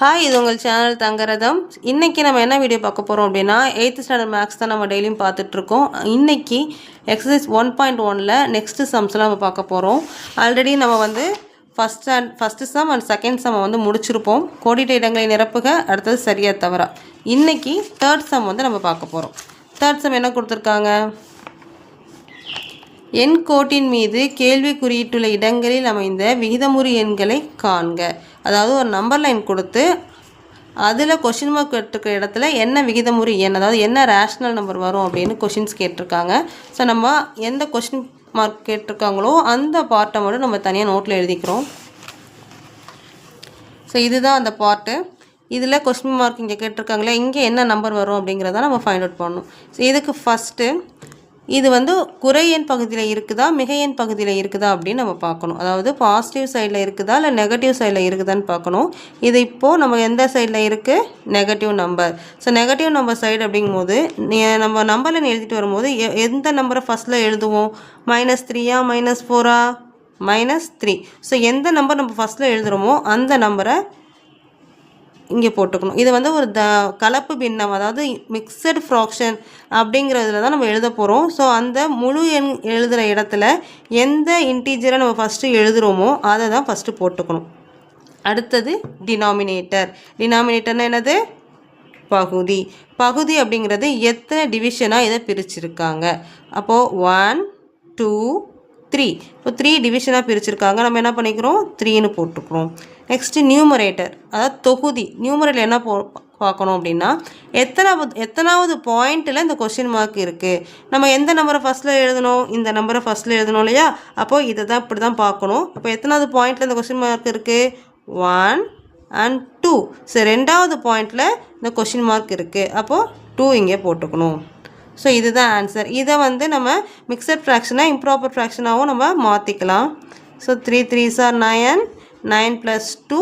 Hi இது உங்கள் channel தங்கரதம். இன்றைக்கி நம்ம என்ன வீடியோ பார்க்க போகிறோம் அப்படின்னா எயித்து ஸ்டாண்டர்ட் மேக்ஸ் தான் நம்ம டெய்லியும் பார்த்துட்ருக்கோம் இன்றைக்கி எக்ஸசைஸ் ஒன் பாயிண்ட் ஒனில் நெக்ஸ்ட்டு சம்ஸ்லாம் நம்ம பார்க்க போகிறோம் ஆல்ரெடி நம்ம வந்து first stand first sum and second sum வந்து முடிச்சிருப்போம். கோடிட்ட இடங்களை நிரப்புக அடுத்தது சரியாக தவறா. இன்றைக்கி தேர்ட் சம் வந்து நம்ம பார்க்க போகிறோம் தேர்ட் சம் என்ன கொடுத்துருக்காங்க? எண் கோட்டின் மீது கேள்வி குறியிட்டுள்ள இடங்களில் அமைந்த விகிதமுறி எண்களை காண்க. அதாவது ஒரு நம்பர் லைன் கொடுத்து அதில் கொஷின் மார்க் எடுத்துக்க இடத்துல என்ன விகிதமுறு எண் அதாவது என்ன ரேஷ்னல் நம்பர் வரும் அப்படின்னு கொஷின்ஸ் கேட்டிருக்காங்க. ஸோ நம்ம எந்த கொஷின் மார்க் கேட்டிருக்காங்களோ அந்த பார்ட்டை மட்டும் நம்ம தனியாக நோட்டில் எழுதிக்கிறோம். ஸோ இதுதான் அந்த பார்ட்டு இதில் கொஸ்டின் மார்க் இங்கே கேட்டிருக்காங்களே இங்கே என்ன நம்பர் வரும் அப்படிங்கிறத நம்ம ஃபைண்ட் அவுட் பண்ணணும். ஸோ இதுக்கு ஃபஸ்ட்டு இது வந்து குறை எண் பகுதியில் இருக்குதா மிகையின் எண் பகுதியில் இருக்குதா அப்படின்னு நம்ம பார்க்கணும். அதாவது பாசிட்டிவ் சைடில் இருக்குதா இல்லை நெகட்டிவ் சைடில் இருக்குதான்னு பார்க்கணும். இது இப்போது நம்ம எந்த சைடில் இருக்குது negative number so negative number side அப்படிங்கும்போது நம்ம நம்பரில் எழுதிட்டு வரும்போது எ- எந்த நம்பரை ஃபஸ்ட்டில் எழுதுவோம்? மைனஸ் த்ரீயா மைனஸ் ஃபோரா மைனஸ் த்ரீ ஸோ எந்த நம்பர் நம்ம ஃபஸ்ட்டில் எழுதுகிறோமோ அந்த நம்பரை இங்கே போட்டுக்கணும். இது வந்து ஒரு த கலப்பு பின்னம் அதாவது மிக்சட் ஃப்ராக்ஷன் அப்படிங்கிறதுல தான் நம்ம எழுத போகிறோம் ஸோ அந்த முழு எண் எழுதுகிற இடத்துல எந்த இன்டீஜரை நம்ம ஃபஸ்ட்டு எழுதுகிறோமோ அதை தான் ஃபஸ்ட்டு போட்டுக்கணும். அடுத்தது டினாமினேட்டர் டினாமினேட்டர்னா என்னது? பகுதி. பகுதி அப்படிங்கிறது எத்தனை டிவிஷனாக இதை பிரிச்சிருக்காங்க. அப்போது ஒன் டூ த்ரீ இப்போ த்ரீ டிவிஷனாக பிரிச்சிருக்காங்க. நம்ம என்ன பண்ணிக்கிறோம்? த்ரீன்னு போட்டுக்கிறோம். நெக்ஸ்ட்டு நியூமரேட்டர் அதாவது தொகுதி நியூமரேட்டர் என்ன போ பார்க்கணும் அப்படின்னா எத்தனாவது எத்தனாவது பாயிண்ட்டில் இந்த கொஸ்டின் மார்க் இருக்குது நம்ம எந்த நம்பரை ஃபஸ்ட்டில் எழுதணும்? இந்த நம்பரை ஃபஸ்ட்டில் எழுதணும் இல்லையா? அப்போது இதை தான் இப்படி தான் பார்க்கணும். அப்போ எத்தனாவது பாயிண்ட்டில் இந்த கொஸ்டின் மார்க் இருக்குது ஒன் அண்ட் டூ ஸோ ரெண்டாவது பாயிண்டில் இந்த கொஷின் மார்க் இருக்குது அப்போது டூ இங்கே போட்டுக்கணும். ஸோ இதுதான் ஆன்சர் இதை வந்து நம்ம மிக்சட் ஃப்ராக்ஷனாக இம்ப்ராப்பர் ஃப்ராக்ஷனாகவும் நம்ம மாற்றிக்கலாம் so three three sir nine nine plus two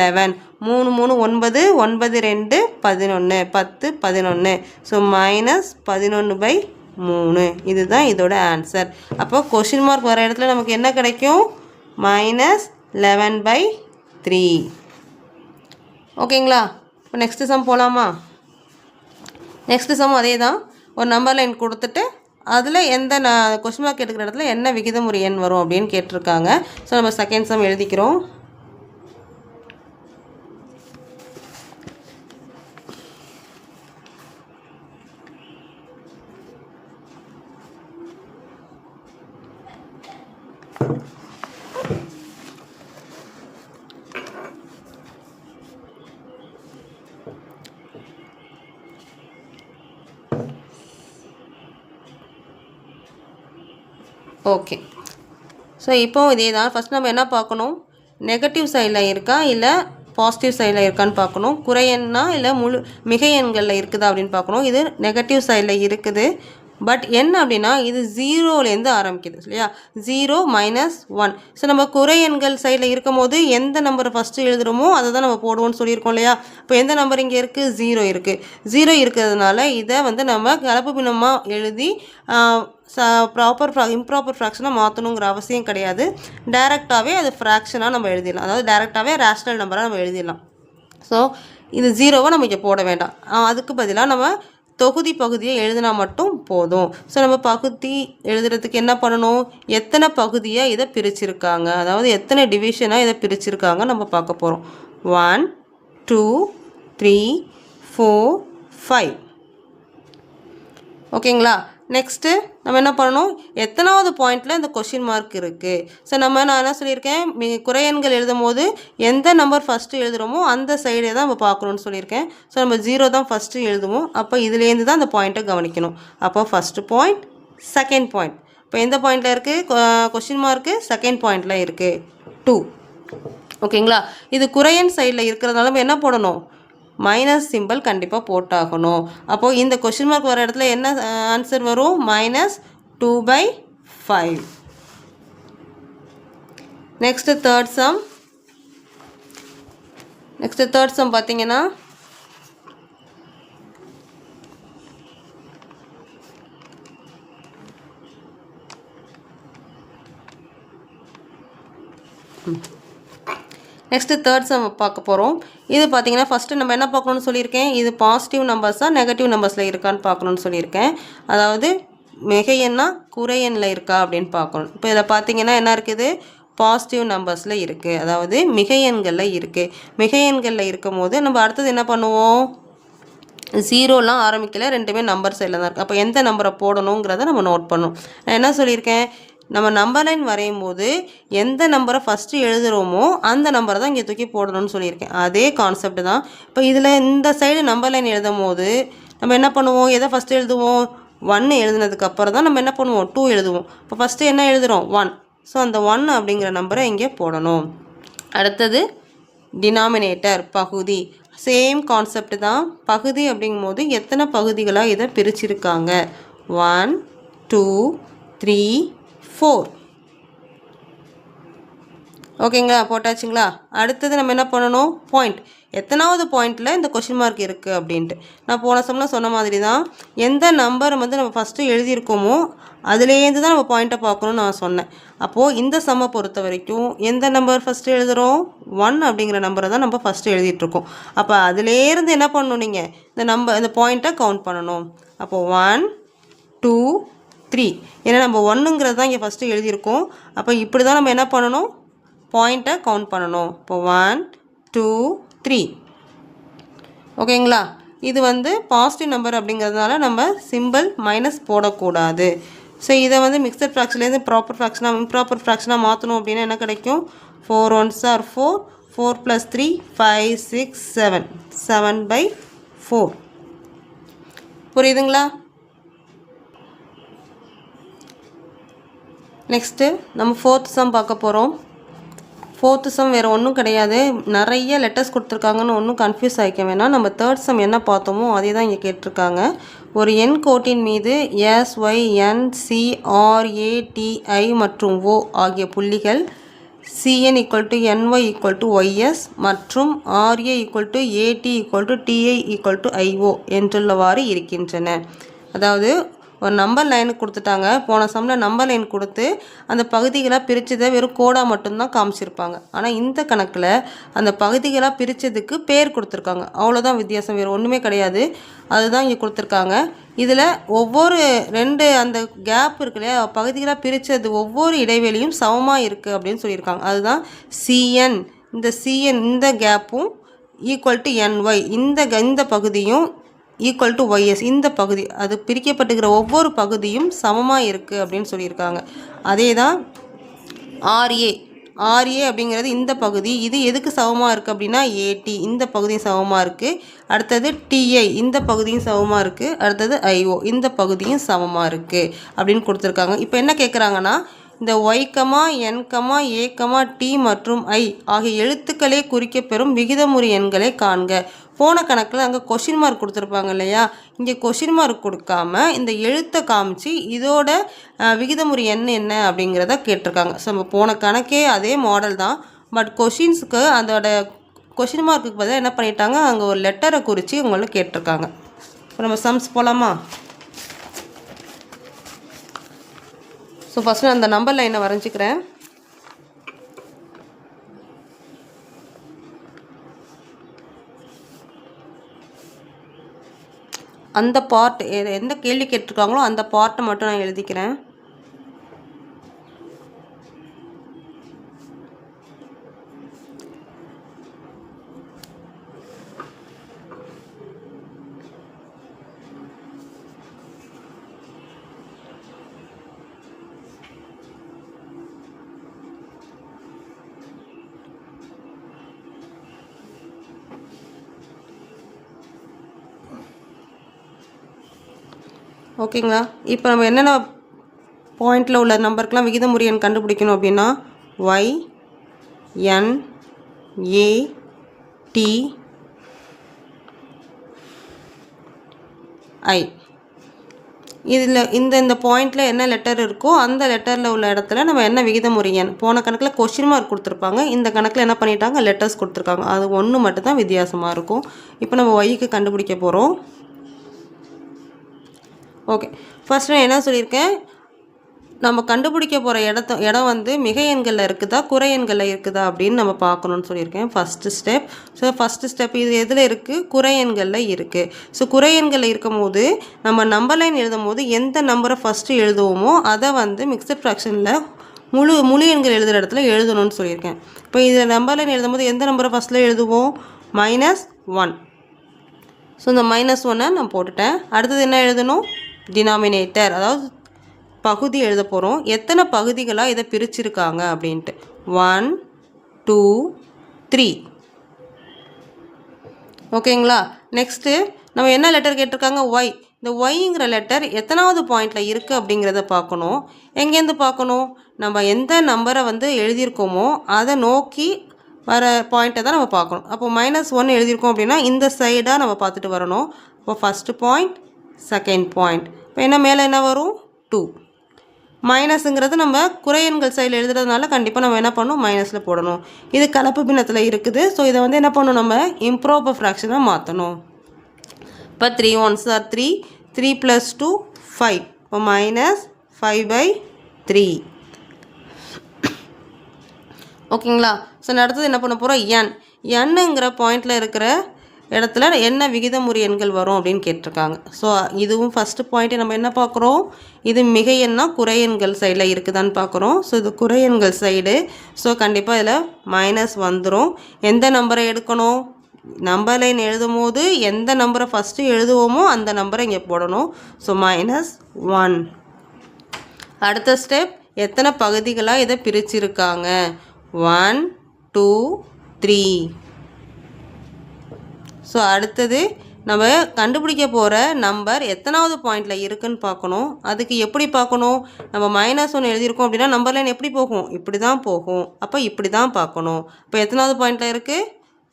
eleven. மூணு மூணு ஒன்பது ஒன்பது ரெண்டு பதினொன்று பத்து பதினொன்று ஸோ மைனஸ் பதினொன்று பை மூணு. இதுதான் இதோட ஆன்சர் அப்போ கொஷின் மார்க் வர இடத்துல நமக்கு என்ன கிடைக்கும்? மைனஸ் லெவன் பை த்ரீ ஓகேங்களா இப்போ நெக்ஸ்ட்டு சம் போகலாமா நெக்ஸ்ட்டு சம் அதே தான் ஒரு நம்பர் லைன் கொடுத்துட்டு அதில் எந்த நான் கொஸ்டின் மார்க் எடுக்கிற இடத்துல என்ன விகிதமுறை எண் வரும் அப்படின்னு கேட்டிருக்காங்க. ஸோ நம்ம செகண்ட் சம் எழுதிக்கிறோம். ஓகே ஸோ இப்போ இதே தான். ஃபஸ்ட் நம்ம என்ன பார்க்கணும்? நெகட்டிவ் சைடில் இருக்கா? இல்லை பாசிட்டிவ் சைடில் இருக்கான்னு பார்க்கணும். குறையன்னா இல்லை முழு மிகை எண்களில் இருக்குதா அப்படின்னு பார்க்கணும். இது நெகட்டிவ் சைடில் இருக்குது. பட் என்ன அப்படின்னா இது ஜீரோலேருந்து ஆரம்பிக்குது இல்லையா? ஜீரோ மைனஸ் ஒன் ஸோ நம்ம குறை எண்கள் சைடில் இருக்கும் போது எந்த நம்பரை ஃபஸ்ட்டு எழுதுகிறோமோ அதை தான் நம்ம போடுவோம்னு சொல்லியிருக்கோம் இல்லையா? இப்போ எந்த நம்பர் இங்கே இருக்குது ஜீரோ இருக்குது ஜீரோ இருக்கிறதுனால இதை வந்து நம்ம கலப்பு பின்னமாக எழுதி ப்ராப்பர் ஃப்ரா இம்ப்ராப்பர் ஃப்ராக்ஷனாக மாற்றணுங்கிற அவசியம் கிடையாது. டேரெக்டாகவே அது ஃப்ராக்ஷனாக நம்ம எழுதிடலாம். அதாவது டேரெக்டாகவே ரேஷ்னல் நம்பராக நம்ம எழுதிடலாம். ஸோ இது ஜீரோவை நம்ம இங்கே போட வேண்டாம். அதுக்கு பதிலாக நம்ம தொகுதி பகுதியை எழுதினா மட்டும் போதும். ஸோ நம்ம பகுதி எழுதுறதுக்கு என்ன பண்ணணும்? எத்தனை பகுதியாக இதை பிரிச்சிருக்காங்க? அதாவது எத்தனை டிவிஷனாக இதை பிரிச்சிருக்காங்க நம்ம பார்க்க போகிறோம் one two three four five ஓகேங்களா நெக்ஸ்ட்டு நம்ம என்ன பண்ணணும்? எத்தனாவது பாயிண்டில் இந்த கொஷின் மார்க் இருக்குது ஸோ நம்ம நான் என்ன சொல்லியிருக்கேன்? மி குறையன்கள் எழுதும் போது எந்த நம்பர் ஃபஸ்ட்டு எழுதுகிறோமோ அந்த சைடே தான் நம்ம பார்க்கணுன்னு சொல்லியிருக்கேன். ஸோ நம்ம ஜீரோ தான் ஃபஸ்ட்டு எழுதுவோம். அப்போ இதுலேருந்து தான் அந்த பாயிண்ட்டை கவனிக்கணும். அப்போ ஃபஸ்ட்டு பாயிண்ட் செகண்ட் பாயிண்ட் இப்போ எந்த பாயிண்டில் இருக்குது கொஷின் மார்க்கு செகண்ட் பாயிண்டில் இருக்குது டூ ஓகேங்களா இது குறையன் சைடில் இருக்கிறதுனால நம்ம என்ன போடணும்? மைனஸ் சிம்பிள் கண்டிப்பாக போட்டாகணும். அப்போது இந்த கொஷின் மார்க் வர இடத்துல என்ன ஆன்சர் வரும்? Minus two by five next third sum next third sum பார்த்தீங்கன்னா நெக்ஸ்ட்டு தேர்ட் சம் பார்க்க போகிறோம் இது பார்த்தீங்கன்னா ஃபஸ்ட்டு நம்ம என்ன பார்க்கணும்னு சொல்லியிருக்கேன்? இது பாசிட்டிவ் நம்பர்ஸாக நெகட்டிவ் நம்பர்ஸில் இருக்கான்னு பார்க்கணும்னு சொல்லியிருக்கேன். அதாவது மிகையன்னா குறையனில் இருக்கா அப்படின்னு பார்க்கணும். இப்போ இதில் பார்த்தீங்கன்னா என்ன இருக்குது? பாசிட்டிவ் நம்பர்ஸில் இருக்குது அதாவது மிகையன்களில் இருக்குது மிகையன்களில் இருக்கும் போது நம்ம அடுத்தது என்ன பண்ணுவோம்? ஜீரோலாம் ஆரம்பிக்கல ரெண்டுமே நம்பர் சைடில் தான் இருக்குது அப்போ எந்த நம்பரை போடணுங்கிறத நம்ம நோட் பண்ணணும் நான் என்ன சொல்லியிருக்கேன்? நம்ம நம்பர் லைன் வரையும் போது எந்த நம்பரை ஃபஸ்ட்டு எழுதுகிறோமோ அந்த நம்பரை தான் இங்கே தூக்கி போடணும்னு சொல்லியிருக்கேன். அதே கான்செப்ட் தான். இப்போ இதில் இந்த சைடு நம்பர் லைன் எழுதும் போது நம்ம என்ன பண்ணுவோம்? எதை ஃபஸ்ட்டு எழுதுவோம்? ஒன்று எழுதுனதுக்கப்புறம் தான் நம்ம என்ன பண்ணுவோம்? டூ எழுதுவோம். இப்போ ஃபஸ்ட்டு என்ன எழுதுகிறோம் ஒன் ஸோ அந்த ஒன் அப்படிங்கிற நம்பரை இங்கே போடணும். அடுத்தது டினாமினேட்டர் பகுதி. சேம் கான்செப்ட் தான். பகுதி அப்படிங்கும்போது எத்தனை பகுதிகளாக இதை பிரிச்சிருக்காங்க? ஒன் டூ த்ரீ ஃபோர் ஓகேங்களா போட்டாச்சுங்களா? அடுத்தது நம்ம என்ன பண்ணணும்? பாயிண்ட் எத்தனாவது பாயிண்டில் இந்த கொஷின் மார்க் இருக்குது அப்படின்ட்டு. நான் போன சம்லாம் சொன்ன மாதிரி தான் எந்த நம்பர் வந்து நம்ம ஃபஸ்ட்டு எழுதியிருக்கோமோ அதுலேருந்து தான் நம்ம பாயிண்ட்டை பார்க்கணும்னு நான் சொன்னேன். அப்போது இந்த சம்மை பொறுத்த வரைக்கும் எந்த நம்பர் ஃபஸ்ட்டு எழுதுகிறோம் ஒன் அப்படிங்கிற நம்பரை தான் நம்ம ஃபஸ்ட்டு எழுதிட்டுருக்கோம். அப்போ அதுலேருந்து என்ன பண்ணணும் நீங்கள் இந்த நம்பர் இந்த பாயிண்ட்டை கவுண்ட் பண்ணணும். அப்போது ஒன் டூ த்ரீ ஏன்னா நம்ம ஒன்றுங்கிறது தான் இங்கே ஃபஸ்ட்டு எழுதியிருக்கோம். அப்போ இப்படி தான் நம்ம என்ன பண்ணணும்? பாயிண்ட்டை கவுண்ட் பண்ணணும். இப்போ ஒன் டூ த்ரீ ஓகேங்களா? இது வந்து பாசிட்டிவ் நம்பர் அப்படிங்கிறதுனால நம்ம சிம்பிள் மைனஸ் போடக்கூடாது. ஸோ இதை வந்து மிக்சட் ஃப்ராக்ஷன்லேருந்து ப்ராப்பர் ஃப்ராக்ஷனாக இம்ப்ராப்பர் ஃப்ராக்ஷனாக மாற்றணும் அப்படின்னா என்ன கிடைக்கும்? Four ones are four four plus three five six seven seven by four புரியுதுங்களா? நெக்ஸ்ட்டு நம்ம ஃபோர்த் சம் பார்க்க போகிறோம் ஃபோர்த்து சம் வேறு ஒன்றும் கிடையாது. நிறைய லெட்டர்ஸ் கொடுத்துருக்காங்கன்னு ஒன்றும் கன்ஃபியூஸ் ஆகிக்க வேணாம். நம்ம தேர்ட் சம் என்ன பார்த்தோமோ அதே தான் இங்கே கேட்டிருக்காங்க. ஒரு எண் கோட்டின் மீது எஸ் ஒய் என் சி மற்றும் ஓ ஆகிய புள்ளிகள் CN equal to NY equal to YS மற்றும் RA equal to AD equal to TI equal to IO என்றுள்ளவாறு இருக்கின்றன. அதாவது ஒரு நம்பர் லைன் கொடுத்துட்டாங்க. போன சம்மில் நம்பர் லைன் கொடுத்து அந்த பகுதிகளாக பிரித்ததை வெறும் கோடாக மட்டும்தான் காமிச்சிருப்பாங்க. ஆனால் இந்த கணக்கில் அந்த பகுதிகளாக பிரித்ததுக்கு பேர் கொடுத்துருக்காங்க. அவ்வளோதான் வித்தியாசம் வேறு ஒன்றுமே கிடையாது. அதுதான் இங்கே கொடுத்துருக்காங்க. இதில் ஒவ்வொரு ரெண்டு அந்த கேப் இருக்கு இல்லையா? பகுதிகளாக பிரித்தது ஒவ்வொரு இடைவெளியும் சமமாக இருக்குது அப்படின்னு சொல்லியிருக்காங்க. அதுதான் சிஎன் இந்த சிஎன் இந்த கேப்பும் ஈக்குவல் டு என்ஒய் இந்த க- இந்த பகுதியும் ஈக்குவல் டு ஒய்எஸ் இந்த பகுதி அது பிரிக்கப்பட்டுக்கிற ஒவ்வொரு பகுதியும் சமமாக இருக்குது அப்படின்னு சொல்லியிருக்காங்க. அதே தான் ஆர்ஏ ஆர்ஏ அப்படிங்கிறது இந்த பகுதி. இது எதுக்கு சமமாக இருக்குது அப்படின்னா ஏடி இந்த பகுதியும் சமமாக இருக்குது அடுத்தது டிஐ இந்த பகுதியும் சமமாக இருக்குது அடுத்தது ஐஓ இந்த பகுதியும் சமமாக இருக்குது அப்படின்னு கொடுத்துருக்காங்க. இப்போ என்ன கேட்குறாங்கன்னா இந்த ஒய்கமா என்கமா ஏக்கமா டி மற்றும் ஐ ஆகிய எழுத்துக்களே குறிக்கப்பெறும் விகிதமுறை எண்களை காண்க. போன கணக்கில் அங்கே கொஷின் மார்க் கொடுத்துருப்பாங்க இல்லையா? இங்கே கொஷின் மார்க் கொடுக்காம இந்த எழுத்தை காமிச்சு இதோட விகிதமுறை எண் என்ன அப்படிங்கிறத கேட்டிருக்காங்க. ஸோ நம்ம போன கணக்கே அதே மாடல் தான். பட் கொஷின்ஸுக்கு அதோட கொஷின் மார்க்குக்கு பதிலாக என்ன பண்ணிட்டாங்க? அங்கே ஒரு லெட்டரை குறித்து உங்களை கேட்டிருக்காங்க. இப்போ நம்ம சம்ஸ் போகலாமா ஸோ ஃபஸ்ட்டு நான் அந்த நம்பர் லைனை வரைஞ்சிக்கிறேன். அந்த பார்ட் எந்த கேள்வி கேட்டிருக்காங்களோ அந்த பார்ட்டை மட்டும் நான் எழுதிக்கிறேன். ஓகேங்களா? இப்போ நம்ம என்னென்ன பாயிண்டில் உள்ள நம்பருக்கெலாம் விகிதமுறை எண் கண்டுபிடிக்கணும் அப்படின்னா ஒய் என் ஏ டி ஐ இதில் இந்த இந்த பாயிண்டில் என்ன லெட்டர் இருக்கோ அந்த லெட்டரில் உள்ள இடத்துல நம்ம என்ன விகிதமுறை எண் போன கணக்கில் கொஷின் மார்க் கொடுத்துருப்பாங்க. இந்த கணக்கில் என்ன பண்ணிட்டாங்க? லெட்டர்ஸ் கொடுத்துருக்காங்க. அது ஒன்று மட்டும் தான் வித்தியாசமாக இருக்கும். இப்போ நம்ம ஒய்க்கு கண்டுபிடிக்க போகிறோம் ஓகே ஃபஸ்ட் நான் என்ன சொல்லியிருக்கேன்? நம்ம கண்டுபிடிக்க போகிற இடத்த இடம் வந்து மிக எண்களில் இருக்குதா குறை எண்களில் இருக்குதா அப்படின்னு நம்ம பார்க்கணுன்னு சொல்லியிருக்கேன். First step so first step இது எதில் இருக்குது குறை எண்களில் இருக்குது ஸோ குறை எண்களில் இருக்கும் போது நம்ம நம்பர் லைன் எழுதும் போது எந்த நம்பரை ஃபஸ்ட்டு எழுதுவோமோ அதை வந்து மிக்சட் ஃப்ராக்ஷனில் முழு முழு எண்கள் எழுதுகிற இடத்துல எழுதணும்னு சொல்லியிருக்கேன். இப்போ இதில் நம்பர் லைன் எழுதும் போது எந்த நம்பரை ஃபஸ்ட்டில் எழுதுவோம்? மைனஸ் ஒன் ஸோ இந்த மைனஸ் ஒன்னை நான் போட்டுட்டேன். அடுத்தது என்ன எழுதணும்? டினாமினேட்டர் அதாவது பகுதி எழுத போகிறோம் எத்தனை பகுதிகளாக இதை பிரிச்சிருக்காங்க அப்படின்ட்டு. ஒன் டூ த்ரீ ஓகேங்களா? நெக்ஸ்ட்டு நம்ம என்ன லெட்டர் கேட்டிருக்காங்க? ஒய் இந்த ஒய்ங்கிற லெட்டர் எத்தனாவது பாயிண்டில் இருக்குது அப்படிங்கிறத பார்க்கணும். எங்கேருந்து பார்க்கணும்? நம்ம எந்த நம்பரை வந்து எழுதியிருக்கோமோ அதை நோக்கி வர பாயிண்ட்டை தான் நம்ம பார்க்கணும். அப்போ மைனஸ் ஒன் எழுதியிருக்கோம் அப்படின்னா இந்த சைடாக நம்ம பார்த்துட்டு வரணும். இப்போ ஃபஸ்ட்டு பாயிண்ட் செகண்ட் பாயிண்ட் இப்போ என்ன மேலே என்ன வரும்? டூ மைனஸுங்கிறது நம்ம குறையன்கள் சைடில் எழுதுறதுனால கண்டிப்பாக நம்ம என்ன பண்ணணும்? மைனஸில் போடணும். இது கலப்பு பின்னத்தில் இருக்குது. ஸோ இதை வந்து என்ன பண்ணணும் நம்ம? இம்ப்ராப்பர் ஃப்ராக்ஷனாக மாற்றணும் இப்போ three ones are three three plus two five இப்போ மைனஸ் ஃபைவ் பை த்ரீ ஓகேங்களா ஸோ அடுத்தது என்ன பண்ண போகிறோம் என் என்னுங்கிற பாயிண்டில் இருக்கிற இடத்துல என்ன விகிதமுறை எண்கள் வரும் அப்படின்னு கேட்டிருக்காங்க. ஸோ இதுவும் ஃபஸ்ட்டு பாயிண்ட்டு நம்ம என்ன பார்க்குறோம்? இது மிக எண்ணா சைடில் இருக்குதான்னு பார்க்குறோம். ஸோ இது குறையெண்கள் சைடு ஸோ கண்டிப்பாக இதில் மைனஸ் வந்துடும் எந்த நம்பரை எடுக்கணும்? நம்பர் லைன் எழுதும் போது எந்த நம்பரை ஃபஸ்ட்டு எழுதுவோமோ அந்த நம்பரை இங்கே போடணும். ஸோ மைனஸ் ஒன் அடுத்த ஸ்டெப் எத்தனை பகுதிகளாக இதை பிரிச்சிருக்காங்க? ஒன் டூ த்ரீ ஸோ அடுத்தது நம்ம கண்டுபிடிக்க போகிற நம்பர் எத்தனாவது பாயிண்டில் இருக்குன்னு பார்க்கணும். அதுக்கு எப்படி பார்க்கணும்? நம்ம மைனஸ் ஒன்று எழுதியிருக்கோம் அப்படின்னா நம்பர் லைன் எப்படி போகும்? இப்படி தான் போகும். அப்போ இப்படி தான் பார்க்கணும். இப்போ எத்தனாவது பாயிண்டில் இருக்குது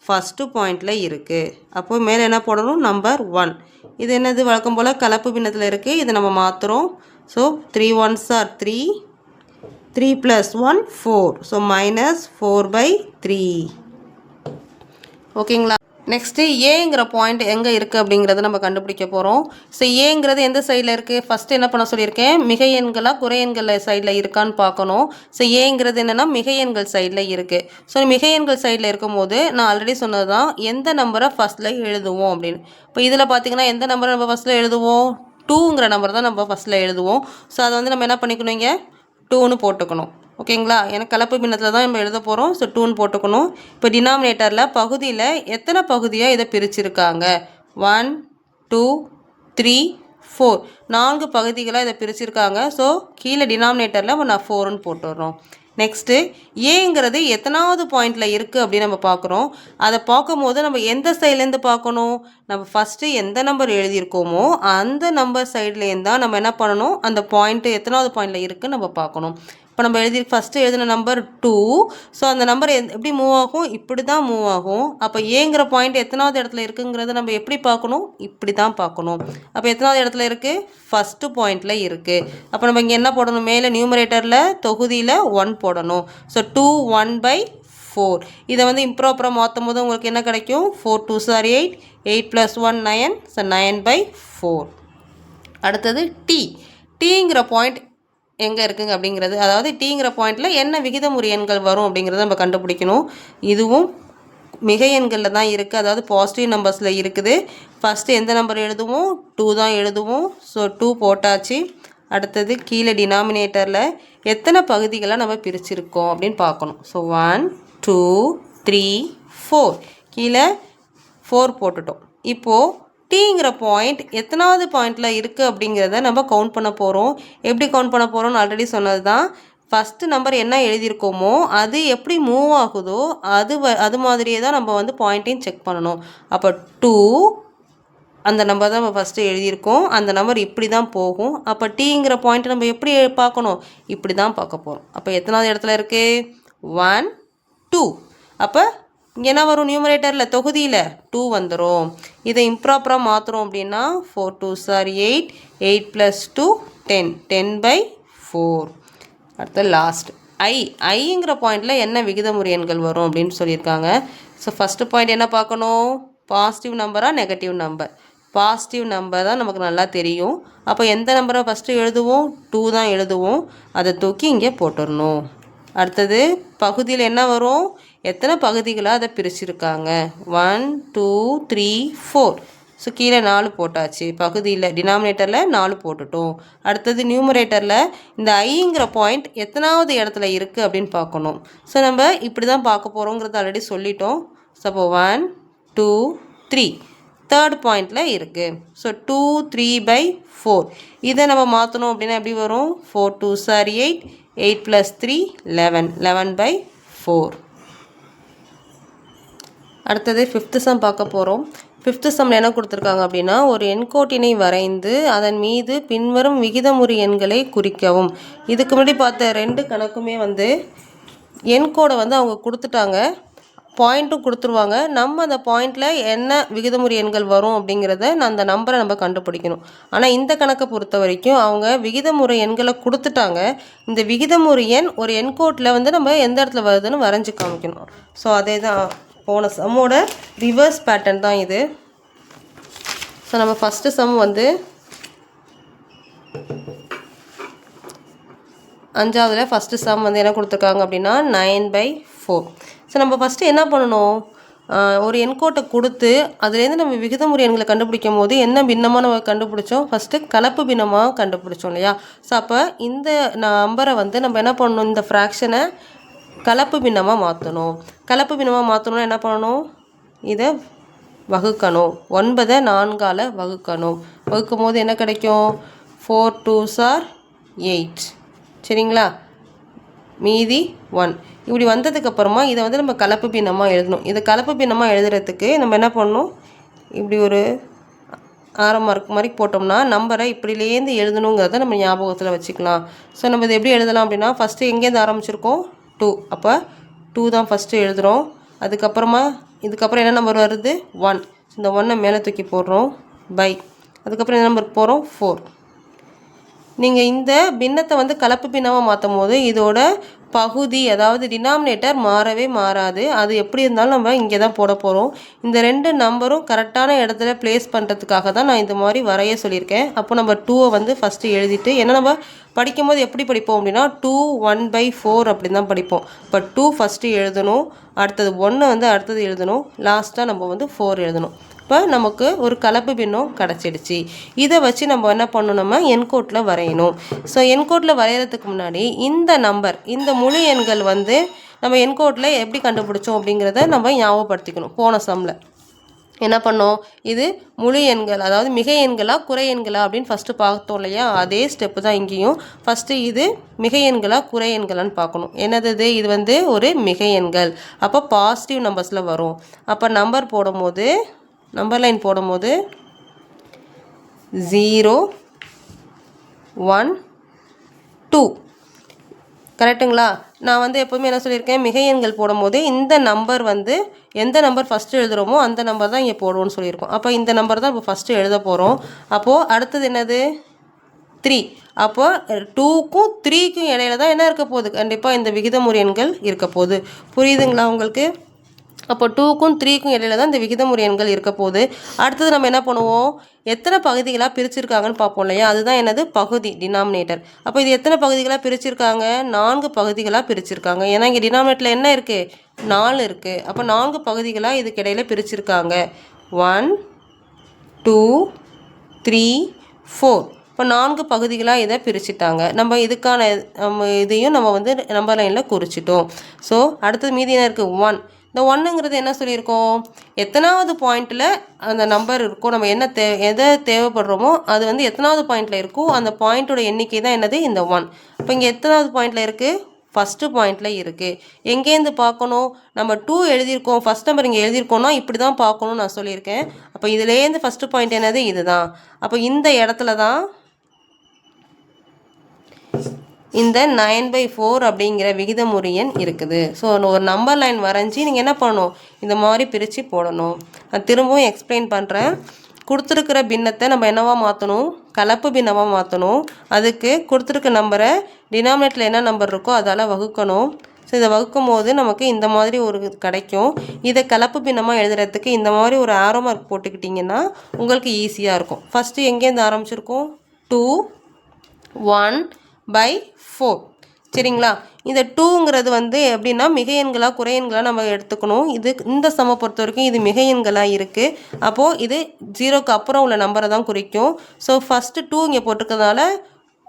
ஃபஸ்ட்டு பாயிண்டில் இருக்குது அப்போ மேலே என்ன போடணும்? நம்பர் ஒன் இது என்னது? வழக்கம் போல் கலப்பு பின்னத்தில் இருக்குது இதை நம்ம மாற்றுறோம் so three ones are three three plus one four so minus four by three ஓகேங்களா நெக்ஸ்ட்டு ஏங்கிற பாயிண்ட் எங்கே இருக்குது அப்படிங்கிறத நம்ம கண்டுபிடிக்க போகிறோம் ஸோ ஏங்கிறது எந்த சைடில் இருக்குது ஃபஸ்ட்டு என்ன பண்ண சொல்லியிருக்கேன்? மிக எண்களா குறை எண்கள் சைடில் இருக்கான்னு பார்க்கணும். ஸோ ஏங்கிறது என்னென்னா மிக எண்கள் சைடில் இருக்குது ஸோ மிக எண்கள் சைடில் இருக்கும்போது நான் ஆல்ரெடி சொன்னது தான் எந்த நம்பரை ஃபஸ்ட்டில் எழுதுவோம் அப்படின்னு. இப்போ இதில் பார்த்தீங்கன்னா எந்த நம்பரை நம்ம ஃபஸ்ட்டில் எழுதுவோம்? டூங்கிற நம்பர் தான் நம்ம ஃபஸ்ட்டில் எழுதுவோம். ஸோ அதை வந்து நம்ம என்ன பண்ணிக்கணும் இங்கே? டூன்னு போட்டுக்கணும். ஓகேங்களா? எனக்கு கலப்பு பின்னத்தில் தான் நம்ம எழுத போகிறோம் ஸோ டூன்னு போட்டுக்கணும். இப்போ டினாமினேட்டரில் பகுதியில் எத்தனை பகுதியாக இதை பிரிச்சிருக்காங்க? ஒன் டூ த்ரீ ஃபோர் நான்கு பகுதிகளாக இதை பிரிச்சிருக்காங்க. ஸோ கீழே டினாமினேட்டரில் நான் ஃபோர்னு போட்டுடுறோம். நெக்ஸ்ட்டு ஏங்கிறது எத்தனாவது பாயிண்டில் இருக்குது அப்படின்னு நம்ம பார்க்குறோம். அதை பார்க்கும்போது நம்ம எந்த சைட்லேருந்து பார்க்கணும்? நம்ம ஃபஸ்ட்டு எந்த நம்பர் எழுதியிருக்கோமோ அந்த நம்பர் சைட்லேருந்து தான் நம்ம என்ன பண்ணணும்? அந்த பாயிண்ட்டு எத்தனாவது பாயிண்டில் இருக்குதுன்னு நம்ம பார்க்கணும். இப்போ நம்ம எழுதி ஃபஸ்ட்டு எழுதின நம்பர் டூ ஸோ அந்த நம்பர் எப்படி மூவ் ஆகும்? இப்படி தான் மூவ் ஆகும். அப்போ ஏங்கிற பாயிண்ட் எத்தனாவது இடத்துல இருக்குங்கிறத நம்ம எப்படி பார்க்கணும்? இப்படி தான் பார்க்கணும். அப்போ எத்தனாவது இடத்துல இருக்குது ஃபஸ்ட்டு பாயிண்டில் இருக்குது அப்போ நம்ம இங்கே என்ன போடணும்? மேலே நியூமரேட்டரில் தொகுதியில் ஒன் போடணும். So two one by four இதை வந்து இம்ப்ராப்பராக மாற்றும் போது உங்களுக்கு என்ன கிடைக்கும்? Four two sir eight eight plus one nine so nine by four அடுத்தது டி டீங்கிற பாயிண்ட் எங்கே இருக்குங்க அப்படிங்கிறது. அதாவது டீங்கிற பாயிண்டில் என்ன விகிதமுறை எண்கள் வரும் அப்படிங்கிறத நம்ம கண்டுபிடிக்கணும். இதுவும் மிக எண்களில் தான் இருக்குது அதாவது பாசிட்டிவ் நம்பர்ஸில் இருக்குது. ஃபஸ்ட்டு எந்த நம்பர் எழுதுவோம்? டூ தான் எழுதுவோம். ஸோ டூ போட்டாச்சு. அடுத்தது கீழே டினாமினேட்டரில் எத்தனை பகுதிகளாக நம்ம பிரிச்சிருக்கோம் அப்படின்னு பார்க்கணும். So one two three four கீழே ஃபோர் போட்டுட்டோம். இப்போது டீங்கிற பாயிண்ட் எத்தனாவது பாயிண்டில் இருக்குது அப்படிங்கிறத நம்ம கவுண்ட் பண்ண போகிறோம் எப்படி கவுண்ட் பண்ண போகிறோம்னு ஆல்ரெடி சொன்னது தான் ஃபஸ்ட்டு நம்பர் என்ன எழுதியிருக்கோமோ அது எப்படி மூவ் ஆகுதோ அது வ அது மாதிரியே தான் நம்ம வந்து பாயிண்ட்டையும் செக் பண்ணணும். அப்போ டூ அந்த நம்பர் தான் நம்ம ஃபஸ்ட்டு எழுதியிருக்கோம். அந்த நம்பர் இப்படி தான் போகும். அப்போ டீங்கிற பாயிண்ட்டை நம்ம எப்படி பார்க்கணும்? இப்படி தான் பார்க்க போகிறோம் அப்போ எத்தனாவது இடத்துல இருக்குது ஒன் டூ அப்போ இங்கே என்ன வரும் நியூமரேட்டரில் தொகுதியில் டூ வந்துடும் இதை இம்ப்ராப்பராக மாற்றுறோம் அப்படின்னா four two sir eight eight plus two ten ten by four அடுத்து லாஸ்ட் ஐ ஐங்கிற பாயிண்டில் என்ன விகிதமுறை எண்கள் வரும் அப்படின்னு சொல்லியிருக்காங்க. ஸோ ஃபஸ்ட்டு பாயிண்ட் என்ன பார்க்கணும்? பாசிட்டிவ் நம்பராக நெகட்டிவ் நம்பர் பாசிட்டிவ் நம்பர் தான் நமக்கு நல்லா தெரியும். அப்போ எந்த நம்பரை ஃபஸ்ட்டு எழுதுவோம்? டூ தான் எழுதுவோம். அதை தூக்கி இங்கே போட்டுடணும் அடுத்தது பகுதியில் என்ன வரும்? எத்தனை பகுதிகளாக அதை பிரிச்சிருக்காங்க? One two three four so கீழே நாலு போட்டாச்சு. பகுதியில் டினாமினேட்டரில் நாலு போட்டுட்டோம். அடுத்தது நியூமரேட்டரில் இந்த ஐங்கிற பாயிண்ட் எத்தனாவது இடத்துல இருக்குது அப்படின்னு பார்க்கணும். ஸோ நம்ம இப்படி தான் பார்க்க போகிறோங்கிறது ஆல்ரெடி சொல்லிட்டோம் சப்போ ஒன் டூ த்ரீ தேர்ட் பாயிண்டில் இருக்குது so two three by four இதை நம்ம மாற்றணும் அப்படின்னா எப்படி வரும்? Four two sorry eight eight plus three eleven eleven by four அடுத்தது ஃபிஃப்த்து சம் பார்க்க போகிறோம் ஃபிஃப்த்து சம்மில் என்ன கொடுத்துருக்காங்க அப்படின்னா ஒரு எண்கோட்டினை வரைந்து அதன் மீது பின்வரும் விகிதமுறு எண்களை குறிக்கவும். இதுக்கு முன்னாடி பார்த்த ரெண்டு கணக்குமே வந்து எண்கோடை வந்து அவங்க கொடுத்துட்டாங்க. பாயிண்ட்டும் கொடுத்துருவாங்க. நம்ம அந்த பாயிண்டில் என்ன விகிதமுறை எண்கள் வரும் அப்படிங்கிறத நான் அந்த நம்பரை நம்ம கண்டுபிடிக்கணும். ஆனால் இந்த கணக்கை பொறுத்த வரைக்கும் அவங்க விகிதமுறை எண்களை கொடுத்துட்டாங்க. இந்த விகிதமுறை எண் ஒரு எண்கோட்டில் வந்து நம்ம எந்த இடத்துல வருதுன்னு வரைஞ்சி காமிக்கணும். ஸோ அதே தான் போன சம்மோட ரிவர்ஸ் பேட்டர்ன் தான் இது. ஸோ நம்ம ஃபஸ்ட்டு சம் வந்து அஞ்சாவதுல ஃபஸ்ட்டு சம் வந்து என்ன கொடுத்துருக்காங்க அப்படின்னா நைன் பை ஃபோர் ஸோ நம்ம ஃபஸ்ட்டு என்ன பண்ணணும்? ஒரு எண்கோட்டை கொடுத்து அதுலேருந்து நம்ம விகிதமுறை எண்களை கண்டுபிடிக்கும் போது என்ன பின்னமாக நம்ம கண்டுபிடிச்சோம்? ஃபஸ்ட்டு கலப்பு பின்னமாக கண்டுபிடிச்சோம் இல்லையா? ஸோ அப்போ இந்த நம்பரை வந்து நம்ம என்ன பண்ணணும்? இந்த ஃப்ராக்ஷனை கலப்பு பின்னமாக மாற்றணும் கலப்பு பின்னமாக மாற்றணும்னா என்ன பண்ணணும்? இதை வகுக்கணும். ஒன்பதை நான்கால் வகுக்கணும். வகுக்கும் போது என்ன கிடைக்கும்? ஃபோர் டூ சார் எயிட் சரிங்களா? மீதி ஒன் இப்படி வந்ததுக்கப்புறமா இதை வந்து நம்ம கலப்பு பின்னமாக எழுதணும். இதை கலப்பு பின்னமாக எழுதுறதுக்கு நம்ம என்ன பண்ணணும்? இப்படி ஒரு ஆரம் மார்க் மாதிரி போட்டோம்னா நம்பரை இப்படிலேருந்து எழுதணுங்கிறத நம்ம ஞாபகத்தில் வச்சுக்கலாம். ஸோ நம்ம இதை எப்படி எழுதலாம் அப்படின்னா ஃபஸ்ட்டு எங்கேருந்து ஆரம்பிச்சிருக்கோம்? டூ அப்போ டூ தான் ஃபஸ்ட்டு எழுதுகிறோம் அதுக்கப்புறமா இதுக்கப்புறம் என்ன நம்பர் வருது? ஒன் இந்த ஒன்னை மேலே தூக்கி போடுறோம். பை அதுக்கப்புறம் என்ன நம்பர் போகிறோம் ஃபோர் நீங்கள் இந்த பின்னத்தை வந்து கலப்பு பின்னமாக மாற்றும் போது இதோட பகுதி அதாவது டினாமினேட்டர் மாறவே மாறாது. அது எப்படி இருந்தாலும் நம்ம இங்கே தான் போட போகிறோம் இந்த ரெண்டு நம்பரும் கரெக்டான இடத்துல ப்ளேஸ் பண்ணுறதுக்காக தான் நான் இந்த மாதிரி வரைய சொல்லியிருக்கேன். அப்போ நம்ம டூவை வந்து ஃபஸ்ட்டு எழுதிட்டு ஏன்னா நம்ம படிக்கும்போது எப்படி படிப்போம் அப்படின்னா டூ ஒன் பை ஃபோர் அப்படின்னு தான் படிப்போம். இப்போ டூ ஃபஸ்ட்டு எழுதணும் அடுத்தது ஒன்று வந்து அடுத்தது எழுதணும் லாஸ்ட்டாக நம்ம வந்து ஃபோர் எழுதணும். இப்போ நமக்கு ஒரு கலப்பு பின்னம் கிடச்சிடுச்சு. இதை வச்சு நம்ம என்ன பண்ணணும் என்கோட்டில் வரையணும். ஸோ என்கோட்டில் வரைகிறதுக்கு முன்னாடி இந்த நம்பர் இந்த முழு எண்கள் வந்து நம்ம என்கோட்டில் எப்படி கண்டுபிடிச்சோம் அப்படிங்கிறத நம்ம ஞாபகப்படுத்திக்கணும் போன சம்மில் என்ன பண்ணோம்? இது முழு எண்கள் அதாவது மிக எண்களா குறை எண்களா அப்படின்னு ஃபஸ்ட்டு பார்த்தோம் இல்லையா? அதே ஸ்டெப்பு தான் இங்கேயும். ஃபஸ்ட்டு இது மிக எண்களா குறை எண்களான்னு பார்க்கணும். என்னது இது? இது வந்து ஒரு மிக எண்கள். அப்போ பாசிட்டிவ் நம்பர்ஸில் வரும். அப்போ நம்பர் போடும்போது நம்பர் லைன் போடும்போது ஜீரோ ஒன் டூ கரெக்ட்டுங்களா நான் வந்து எப்போவுமே என்ன சொல்லியிருக்கேன்? மிகை எண்கள் போடும்போது இந்த நம்பர் வந்து எந்த நம்பர் ஃபஸ்ட்டு எழுதுகிறோமோ அந்த நம்பர் தான் இங்கே போடுவோம்னு சொல்லியிருக்கோம். அப்போ இந்த நம்பர் தான் இப்போ ஃபஸ்ட்டு எழுத போகிறோம் அப்போது அடுத்தது என்னது? த்ரீ அப்போ டூக்கும் த்ரீக்கும் இடையில தான் என்ன இருக்க போகுது? கண்டிப்பாக இந்த விகிதமுறை எண்கள் இருக்க போகுது. புரியுதுங்களா உங்களுக்கு? அப்போ டூக்கும் த்ரீக்கும் இடையில தான் இந்த விகிதமுறை எண்கள் இருக்க போகுது. அடுத்தது நம்ம என்ன பண்ணுவோம்? எத்தனை பகுதிகளாக பிரிச்சிருக்காங்கன்னு பார்ப்போம் இல்லையா? அதுதான் என்னது? பகுதி டினாமினேட்டர் அப்போ இது எத்தனை பகுதிகளாக பிரிச்சிருக்காங்க? நான்கு பகுதிகளாக பிரிச்சிருக்காங்க. ஏன்னா இங்கே டினாமினேட்டரில் என்ன இருக்குது நாலு இருக்குது அப்போ நான்கு பகுதிகளாக இதுக்கு இடையில பிரிச்சிருக்காங்க. ஒன் டூ த்ரீ ஃபோர் இப்போ நான்கு பகுதிகளாக இதை பிரிச்சுட்டாங்க. நம்ம இதுக்கான நம்ம இதையும் நம்ம வந்து நம்பர் லைனில் குறிச்சிட்டோம். ஸோ அடுத்தது மீதி என்ன இருக்குது ஒன் இந்த ஒன்றுங்கிறது என்ன சொல்லியிருக்கோம்? எத்தனாவது பாயிண்ட்டில் அந்த நம்பர் இருக்கோ நம்ம என்ன தே எதை தேவைப்படுறோமோ அது வந்து எத்தனாவது பாயிண்ட்டில் இருக்கோ அந்த பாயிண்ட்டோட எண்ணிக்கை தான் என்னது? இந்த ஒன் இப்போ இங்கே எத்தனாவது பாயிண்ட்டில் இருக்குது ஃபஸ்ட்டு பாயிண்டில் இருக்குது எங்கேருந்து பார்க்கணும்? நம்ம டூ எழுதியிருக்கோம். ஃபஸ்ட் நம்பர் இங்கே எழுதியிருக்கோம்னா இப்படி தான் பார்க்கணும்னு நான் சொல்லியிருக்கேன். அப்போ இதுலேருந்து ஃபஸ்ட்டு பாயிண்ட் என்னது? இதுதான். அப்போ இந்த இடத்துல தான் இந்த நைன் பை ஃபோர் அப்படிங்கிற விகித முறையன் இருக்குது. ஸோ ஒரு நம்பர் லைன் வரைஞ்சி நீங்கள் என்ன பண்ணணும்? இந்த மாதிரி பிரித்து போடணும். நான் திரும்பவும் எக்ஸ்பிளைன் பண்ணுறேன் கொடுத்துருக்கிற பின்னத்தை நம்ம என்னவாக மாற்றணும் கலப்பு பின்னமாக மாற்றணும் அதுக்கு கொடுத்துருக்க நம்பரை டினாமினேட்டில் என்ன நம்பர் இருக்கோ அதால் வகுக்கணும். ஸோ இதை வகுக்கும் போது நமக்கு இந்த மாதிரி ஒரு கிடைக்கும். இதை கலப்பு பின்னமாக எழுதுறதுக்கு இந்த மாதிரி ஒரு ஆரோ மார்க் போட்டுக்கிட்டிங்கன்னா உங்களுக்கு ஈஸியாக இருக்கும். ஃபஸ்ட்டு எங்கேருந்து ஆரம்பிச்சிருக்கோம்? டூ ஒன் பை ஃபோர் சரிங்களா? இந்த டூங்கிறது வந்து எப்படின்னா மிக எண்களா குறை நம்ம எடுத்துக்கணும். இது இந்த சம பொறுத்த வரைக்கும் இது மிக எண்களாக இருக்குது அப்போது இது ஜீரோக்கு அப்புறம் உள்ள நம்பரை தான் குறிக்கும். ஸோ ஃபஸ்ட்டு டூ இங்கே போட்டிருக்கிறதுனால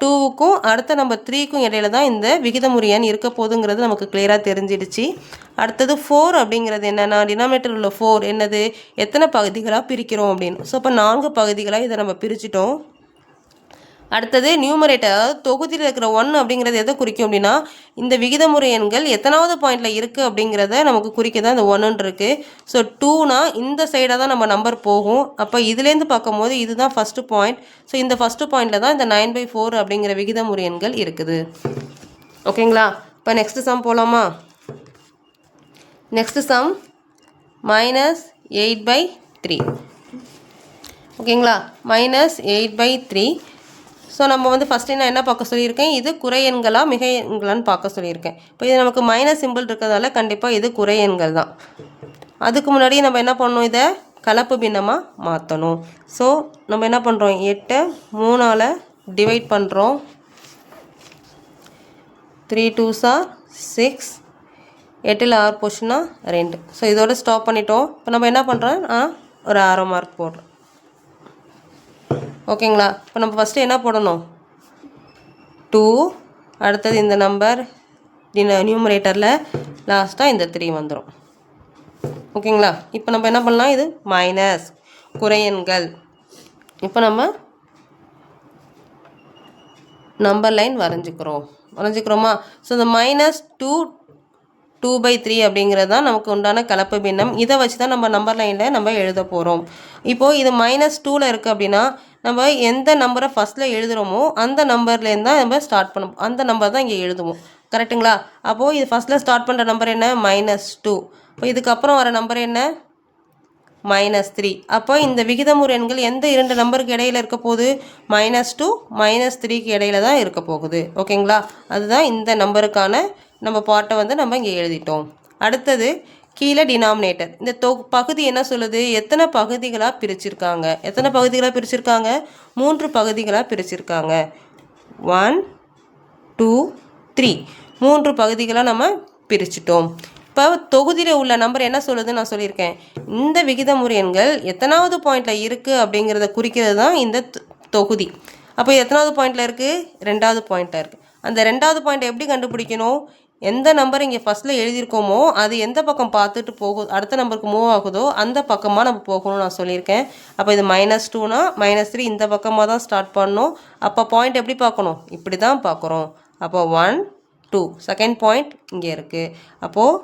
டூவுக்கும் அடுத்த நம்பர் த்ரீக்கும் இடையில தான் இந்த விகிதமுறை எண் இருக்க போதுங்கிறது நமக்கு கிளியராக தெரிஞ்சிடுச்சு. அடுத்தது ஃபோர் அப்படிங்கிறது என்னென்னா டினாமேட்டர் உள்ள ஃபோர் என்னது? எத்தனை பகுதிகளாக பிரிக்கிறோம் அப்படின்னு. ஸோ இப்போ நான்கு பகுதிகளாக இதை நம்ம பிரிச்சிட்டோம். அடுத்தது நியூமரேட்டர் அதாவது தொகுதியில் இருக்கிற ஒன்று அப்படிங்கிறது எதை குறிக்கும் அப்படின்னா இந்த விகிதமுறை எண்கள் எத்தனாவது பாயிண்டில் இருக்குது அப்படிங்கிறத நமக்கு குறிக்க தான் இந்த ஒன்றுன்னு இருக்குது ஸோ டூனா இந்த சைடாக தான் நம்ம நம்பர் போகும். அப்போ இதுலேருந்து பார்க்கும்போது இதுதான் ஃபஸ்ட்டு பாயிண்ட் ஸோ இந்த ஃபஸ்ட்டு பாயிண்டில் தான் இந்த நைன் பை ஃபோர் அப்படிங்கிற விகிதமுறை எண்கள் இருக்குது. ஓகேங்களா இப்போ நெக்ஸ்ட் சம் போகலாமா next sum minus eight by three ஓகேங்களா minus eight by three so நம்ம வந்து ஃபஸ்ட்டு நான் என்ன பார்க்க சொல்லியிருக்கேன்? இது குறை எண்களா மிக எண்களான்னு பார்க்க சொல்லியிருக்கேன். இப்போ இது நமக்கு மைனஸ் சிம்பிள் இருக்கிறதால கண்டிப்பாக இது குறை எண்கள் தான். அதுக்கு முன்னாடி நம்ம என்ன பண்ணணும் இதை? கலப்பு பின்னமாக மாற்றணும் ஸோ நம்ம என்ன பண்ணுறோம் எட்டை மூணால் டிவைட் பண்ணுறோம் த்ரீ டூ சார் சிக்ஸ் எட்டில் ஆறு போச்சுன்னா ரெண்டு. ஸோ இதோட ஸ்டாப் பண்ணிட்டோம். இப்போ நம்ம என்ன பண்ணுறோம் ஆ ஒரு ஆரோ மார்க் போடுறோம். ஓகேங்களா? இப்போ நம்ம ஃபஸ்ட்டு என்ன போடணும்? டூ அடுத்தது இந்த நம்பர் நியூமரேட்டரில் லாஸ்ட்டாக இந்த த்ரீ வந்துடும் ஓகேங்களா? இப்போ நம்ம என்ன பண்ணலாம்? இது மைனஸ் குறையன்கள். இப்போ நம்ம நம்பர் லைன் வரைஞ்சிக்கிறோம். வரைஞ்சிக்கிறோமா? ஸோ இந்த minus two two by three அப்படிங்கிறது தான் நமக்கு உண்டான கலப்பு பின்னம். இதை வச்சு தான் நம்ம நம்பர் லைனில் நம்ம எழுத போகிறோம் இப்போது இது மைனஸ் டூவில் இருக்குது அப்படின்னா நம்ம எந்த நம்பரை ஃபஸ்ட்டில் எழுதுகிறோமோ அந்த நம்பர்லேருந்து தான் நம்ம ஸ்டார்ட் பண்ணுவோம் அந்த நம்பர் தான் இங்கே எழுதுவோம். கரெக்ட்டுங்களா அப்போது இது ஃபஸ்ட்டில் ஸ்டார்ட் பண்ணுற நம்பர் என்ன? மைனஸ் டூ இப்போ இதுக்கப்புறம் வர நம்பர் என்ன? மைனஸ் த்ரீ அப்போ இந்த விகிதமுறு எண்கள் எந்த இரண்டு நம்பருக்கு இடையில இருக்க போகுது? மைனஸ் டூ மைனஸ் த்ரீக்கு இடையில தான் இருக்க போகுது. ஓகேங்களா அதுதான் இந்த நம்பருக்கான நம்ம பாட்டை வந்து நம்ம இங்கே எழுதிட்டோம். அடுத்தது கீழே டினாமினேட்டர் இந்த தொ பகுதி என்ன சொல்லுது? எத்தனை பகுதிகளாக பிரிச்சிருக்காங்க? எத்தனை பகுதிகளாக பிரிச்சிருக்காங்க? மூன்று பகுதிகளாக பிரிச்சிருக்காங்க. ஒன் டூ த்ரீ மூன்று பகுதிகளாக நம்ம பிரிச்சிட்டோம். இப்போ தொகுதியில் உள்ள நம்பர் என்ன சொல்லுதுன்னு நான் சொல்லியிருக்கேன். இந்த விகிதமுறை எண்கள் எத்தனாவது பாயிண்டில் இருக்குது அப்படிங்கிறத குறிக்கிறது தான் இந்த தொ- தொகுதி. அப்போ எத்தனாவது பாயிண்டில் இருக்குது ரெண்டாவது பாயிண்டில் இருக்குது அந்த ரெண்டாவது பாயிண்ட் எப்படி கண்டுபிடிக்கணும்? எந்த நம்பர் இங்கே ஃபஸ்ட்டில் எழுதியிருக்கோமோ அது எந்த பக்கம் பார்த்துட்டு போகுது அடுத்த நம்பருக்கு மூவ் ஆகுதோ அந்த பக்கமாக நம்ம போகணும்னு நான் சொல்லியிருக்கேன். அப்போ இது மைனஸ் டூனா மைனஸ் த்ரீ இந்த பக்கமாக தான் ஸ்டார்ட் பண்ணணும். அப்போ பாயிண்ட் எப்படி பார்க்கணும்? இப்படி தான் பார்க்குறோம். அப்போ ஒன் டூ செகண்ட் பாயிண்ட் இங்கே இருக்குது அப்போது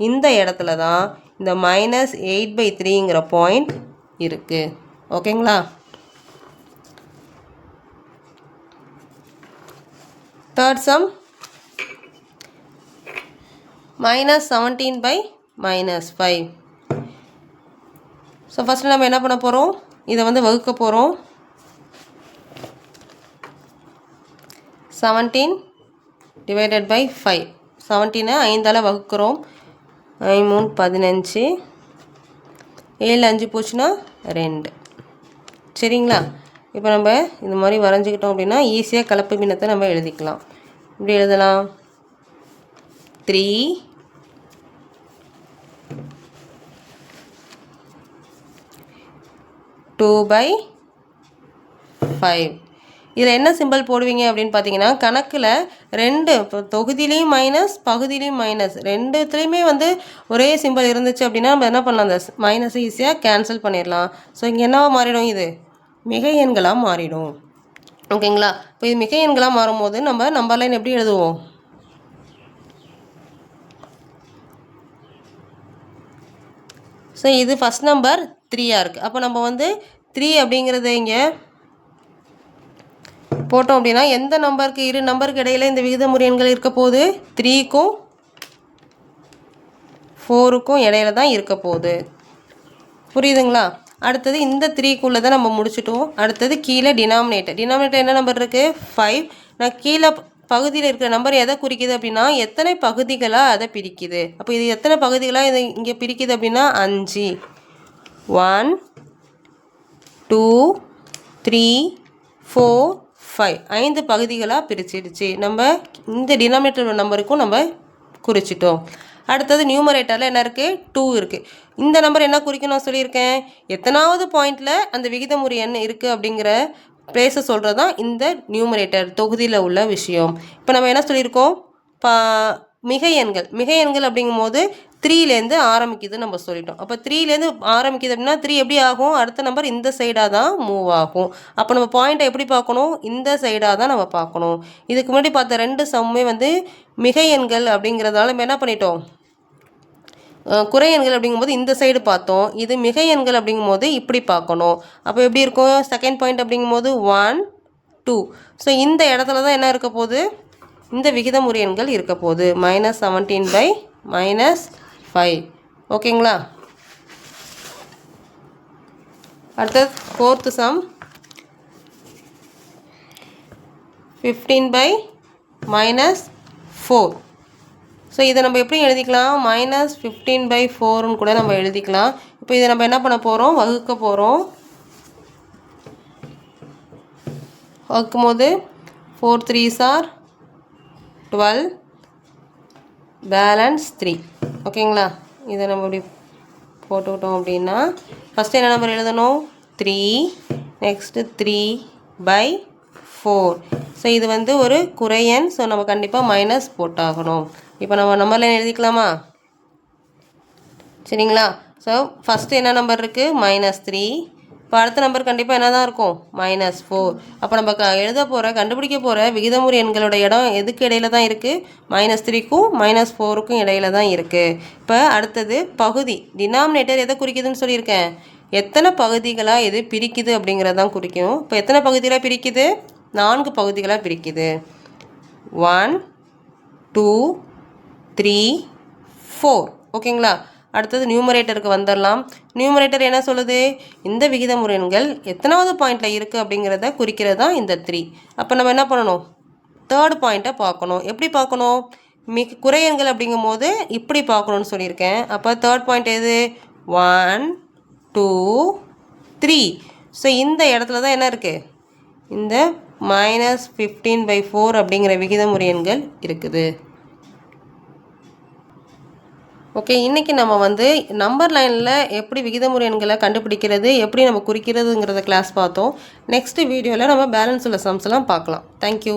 இந்த இடத்துல தான் இந்த மைனஸ் எயிட் பை த்ரீங்கிற பாயிண்ட் இருக்குது ஓகேங்களா? Third sum minus seventeen by minus five so first நம்ம என்ன பண்ண போகிறோம் இதை வந்து வகுக்க போகிறோம் செவன்டீன் டிவைடட் பை ஃபைவ் செவன்டீனை ஐந்தால் வகுக்கிறோம். ஐ மூணு பதினஞ்சு. ஏழு அஞ்சு போச்சுன்னா ரெண்டு. சரிங்களா? இப்போ நம்ம இது மாதிரி வரைஞ்சிக்கிட்டோம் அப்படின்னா ஈஸியாக கலப்பு பின்னத்தை நம்ம எழுதிக்கலாம். இப்படி எழுதலாம். த்ரீ. Two by five. இதில் என்ன சிம்பிள் போடுவீங்க அப்படின்னு பார்த்தீங்கன்னா கணக்கில் ரெண்டு இப்போ தொகுதியிலையும் மைனஸ் பகுதியிலையும் மைனஸ் ரெண்டுத்துலேயுமே வந்து ஒரே சிம்பிள் இருந்துச்சு அப்படின்னா நம்ம என்ன பண்ணலாம்? அந்த மைனஸை ஈஸியாக கேன்சல் பண்ணிடலாம். ஸோ இங்கே என்னவா மாறிடும் இது? மிகை எண்களாக மாறிடும். ஓகேங்களா இப்போ இது மிகை எண்களாக மாறும்போது நம்ம நம்பர் லைன் எப்படி எழுதுவோம்? ஸோ இது ஃபஸ்ட் நம்பர் த்ரீயாக இருக்குது அப்போ நம்ம வந்து த்ரீ அப்படிங்கிறத இங்கே போட்டோம் அப்படின்னா எந்த நம்பருக்கு இரு நம்பருக்கு இடையில இந்த விகித முறையன்கள் இருக்க போகுது? த்ரீக்கும் ஃபோருக்கும் இடையில தான் இருக்க போகுது. புரியுதுங்களா? அடுத்தது இந்த த்ரீக்குள்ளே தான் நம்ம முடிச்சிட்டோம். அடுத்தது கீழே டினாமினேட்டர் டினாமினேட்டர் என்ன நம்பர் இருக்குது ஃபைவ் நான் கீழே பகுதியில் இருக்கிற நம்பர் எதை குறிக்குது அப்படின்னா எத்தனை பகுதிகளாக அதை பிரிக்குது. அப்போ இது எத்தனை பகுதிகளாக இது இங்கே பிரிக்குது அப்படின்னா அஞ்சு. One two three four five ஐந்து பகுதிகளாக பிரிச்சிடுச்சு. நம்ம இந்த டினாமினேட்டர் நம்பருக்கும் நம்ம குறிச்சிட்டோம். அடுத்தது நியூமரேட்டரில் என்ன இருக்குது டூ இருக்குது இந்த நம்பர் என்ன குறிக்கணும் சொல்லியிருக்கேன்? எத்தனாவது பாயிண்டில் அந்த விகிதமுறை என்ன இருக்குது அப்படிங்கிற பேச சொல்கிறது தான் இந்த நியூமரேட்டர் தொகுதியில் உள்ள விஷயம். இப்போ நம்ம என்ன சொல்லியிருக்கோம்? பா மிகையன்கள் எண்கள். மிக எண்கள் அப்படிங்கும்போது த்ரீலேருந்து ஆரம்பிக்குதுன்னு நம்ம சொல்லிட்டோம். அப்போ த்ரீலேருந்து ஆரம்பிக்குது அப்படின்னா த்ரீ எப்படி ஆகும்? அடுத்த நம்பர் இந்த சைடாக தான் மூவ் ஆகும். அப்போ நம்ம பாயிண்ட்டை எப்படி பார்க்கணும்? இந்த சைடாக தான் நம்ம பார்க்கணும். இதுக்கு முன்னாடி பார்த்த ரெண்டு சம்மே வந்து மிகையன்கள் எண்கள் அப்படிங்கிறதால நம்ம என்ன பண்ணிட்டோம்? குறை எண்கள் அப்படிங்கும்போது இந்த சைடு பார்த்தோம். இது மிக எண்கள் அப்படிங்கும்போது இப்படி பார்க்கணும். அப்போ எப்படி இருக்கும்? செகண்ட் பாயிண்ட் அப்படிங்கும்போது ஒன் டூ ஸோ இந்த இடத்துல தான் என்ன இருக்க போகுது? இந்த விகிதமுறை எண்கள் இருக்க போகுது. Minus seventeen by minus five ஓகேங்களா அடுத்தது fourth sum fifteen by minus four so இதை நம்ம எப்படி எழுதிக்கலாம்? மைனஸ் ஃபிஃப்டீன் பை ஃபோர்னு கூட நம்ம எழுதிக்கலாம். இப்போ இதை நம்ம என்ன பண்ண போகிறோம் வகுக்க போகிறோம் வகுக்கும் போது four three sir twelve balance three ஓகேங்களா? இதை நம்ம இப்படி போட்டுக்கிட்டோம் அப்படின்னா ஃபஸ்ட்டு என்ன நம்பர் எழுதணும்? Three next three by four so இது வந்து ஒரு குறையன். ஸோ நம்ம கண்டிப்பாக மைனஸ் போட்டாகணும். இப்போ நம்ம நம்பரில் எழுதிக்கலாமா? சரிங்களா? ஸோ ஃபஸ்ட்டு என்ன நம்பர் இருக்குது மைனஸ் த்ரீ இப்போ அடுத்த நம்பர் கண்டிப்பாக என்ன தான் இருக்கும்? மைனஸ் ஃபோர் அப்போ நம்ம க எழுத போகிற கண்டுபிடிக்க போகிற விகிதமுறை எண்களோட இடம் எதுக்கு இடையில தான் இருக்குது மைனஸ் த்ரீக்கும் மைனஸ் ஃபோருக்கும் இடையில தான் இருக்குது இப்போ அடுத்தது பகுதி. டினாமினேட்டர் எதை குறிக்குதுன்னு சொல்லியிருக்கேன். எத்தனை பகுதிகளாக எது பிரிக்குது அப்படிங்கிறதான் குறிக்கும். இப்போ எத்தனை பகுதிகளாக பிரிக்குது? நான்கு பகுதிகளாக பிரிக்குது. ஒன் டூ த்ரீ ஃபோர் ஓகேங்களா அடுத்தது நியூமரேட்டருக்கு வந்துடலாம். நியூமரேட்டர் என்ன சொல்லுது? இந்த விகித முறைகள் எத்தனாவது பாயிண்டில் இருக்குது அப்படிங்கிறத குறிக்கிறது தான் இந்த த்ரீ அப்போ நம்ம என்ன பண்ணணும்? தேர்ட் பாயிண்ட்டை பார்க்கணும். எப்படி பார்க்கணும்? மிக குறையன்கள் அப்படிங்கும் அப்படிங்கும்போது இப்படி பார்க்கணுன்னு சொல்லியிருக்கேன். அப்போ தேர்ட் பாயிண்ட் எது? ஒன் டூ த்ரீ ஸோ இந்த இடத்துல தான் என்ன இருக்குது இந்த மைனஸ் ஃபிஃப்டீன் பை ஃபோர் அப்படிங்கிற விகித எண்கள் இருக்குது. ஓகே இன்றைக்கி நம்ம வந்து நம்பர் லைனில் எப்படி விகிதமுறை எண்களை கண்டுபிடிக்கிறது எப்படி நம்ம குறிக்கிறதுங்கிறத கிளாஸ் பார்த்தோம். நெக்ஸ்ட் வீடியோவில் நம்ம பேலன்ஸ் உள்ள சம்ஸ்லாம் பார்க்கலாம். தேங்க்யூ